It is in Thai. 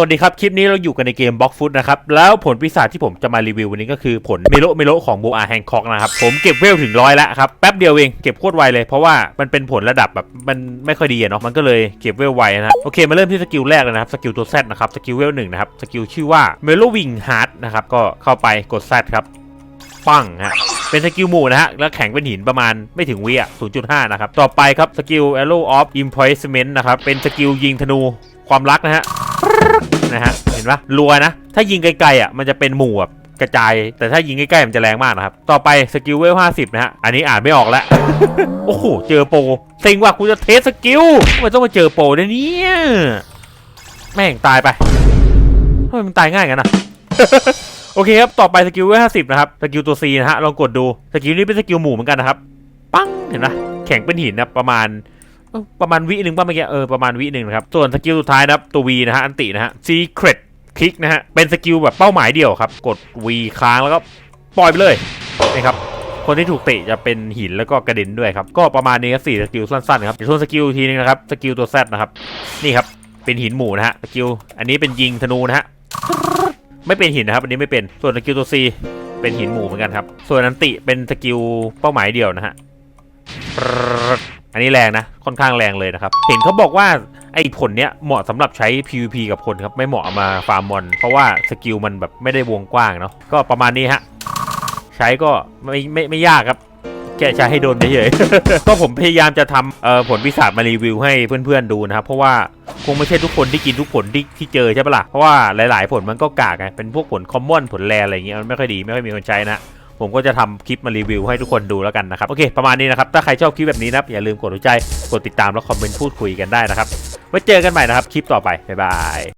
สวัสดีครับ คลิปนี้เราอยู่กันในเกมบล็อกฟุตนะครับ แล้วผลปีศาจที่ผมจะมารีวิววันนี้ก็คือผลเมโลเมโลของโบอาแฮงคอกนะครับ ผมเก็บเวลถึงร้อยแล้วครับ แป๊บเดียวเองเก็บโคตรไวเลย เพราะว่ามันเป็นผลระดับแบบมันไม่ค่อยดีเนาะมันก็เลยเก็บเวลไวนะฮะโอเคมาเริ่มที่สกิลแรกเลยนะครับ สกิลตัว Z นะครับ สกิลเวลหนึ่งนะครับ สกิลชื่อว่าเมโลวิงฮาร์ดนะครับก็เข้าไปกด Z ครับปังฮะเป็นสกิลหมู่นะฮะ แล้วแข็งเป็นหินประมาณไม่ถึงวิอะ0.5 นะครับ ต่อไปครับสกิล Arrow of Impressment นะครับ เป็นสกิลยิงธนูความรักนะฮะ นะฮะ เห็นปะรัวนะ ถ้ายิงไกลๆอะมันจะเป็นหมู่แบบกระจาย แต่ถ้ายิงใกล้ๆมันจะแรงมากนะครับ ต่อไปสกิลเวล 50 นะฮะ อันนี้อ่านไม่ออกแล้ว โอ้โห เจอโปรเซ็งว่ะกูจะเทสสกิลทำไมต้องมาเจอโปรเนี่ย แม่งตายไปทำไมมันตายง่ายกันนะโอเคครับ ต่อไปสกิลเวลห้าสิบนะครับ สกิลตัว C นะฮะ ลองกดดู สกิลนี้เป็นสกิลหมู่เหมือนกันนะครับ ปังเห็นปะแข็งเป็นหินนะประมาณ ประมาณวิหนึ่งป่ะเมื่อกี้เออประมาณวิหนึ่งนะครับ ส่วนสกิลสุดท้ายนะครับตัว V นะฮะอันตินะฮะ Secret Kick นะฮะ เป็นสกิลแบบเป้าหมายเดียวครับ กด V ค้างแล้วก็ปล่อยไปเลยนี่ครับคนที่ถูกเตะจะเป็นหินแล้วก็กระเด็นด้วยครับ ก็ประมาณนี้ครับสี่สกิลสั้นๆครับเดี๋ยวส่วนสกิลทีนึงนะครับสกิลตัว Z นะครับนี่ครับเป็นหินหมู่นะฮะสกิลอันนี้เป็นยิงธนูนะฮะไม่เป็นหินนะครับ อันนี้ไม่เป็นส่วนสกิลตัว C เป็นหินหมู่เหมือนกันครับ ส่วนอันติเป็นสกิลเป้าหมายเดียวนะฮะ อันนี้แรงนะ ค่อนข้างแรงเลยนะครับ เห็นเขาบอกว่าไอ้ผลเนี้ยเหมาะสำหรับใช้ PVP กับคนครับ ไม่เหมาะเอามาฟาร์มมอน เพราะว่าสกิลมันแบบไม่ได้วงกว้างเนาะ ก็ประมาณนี้ฮะ ใช้ก็ไม่ไม่ไม่ยากครับ แค่ใช้ให้โดนเฉยๆ ก็ผมพยายามจะทำเอ่อผลพิศาจมารีวิวให้เพื่อนๆดูนะครับ เพราะว่าคงไม่ใช่ทุกคนที่กินทุกผลที่ที่เจอใช่ปะล่ะ เพราะว่าหลายๆ ผลมันก็กากไง เป็นพวกผลคอมมอนผลแรอะไรเงี้ยมันไม่ค่อยดีไม่ค่อยมีคนใช้นะ ผมก็จะทำคลิปมารีวิวให้ทุกคนดูแล้วกันนะครับ โอเค ประมาณนี้นะครับ ถ้าใครชอบคลิปแบบนี้นะอย่าลืมกดหัวใจ กดติดตามแล้วคอมเมนต์พูดคุยกันได้นะครับ ไว้เจอกันใหม่นะครับ คลิปต่อไป บ๊ายบาย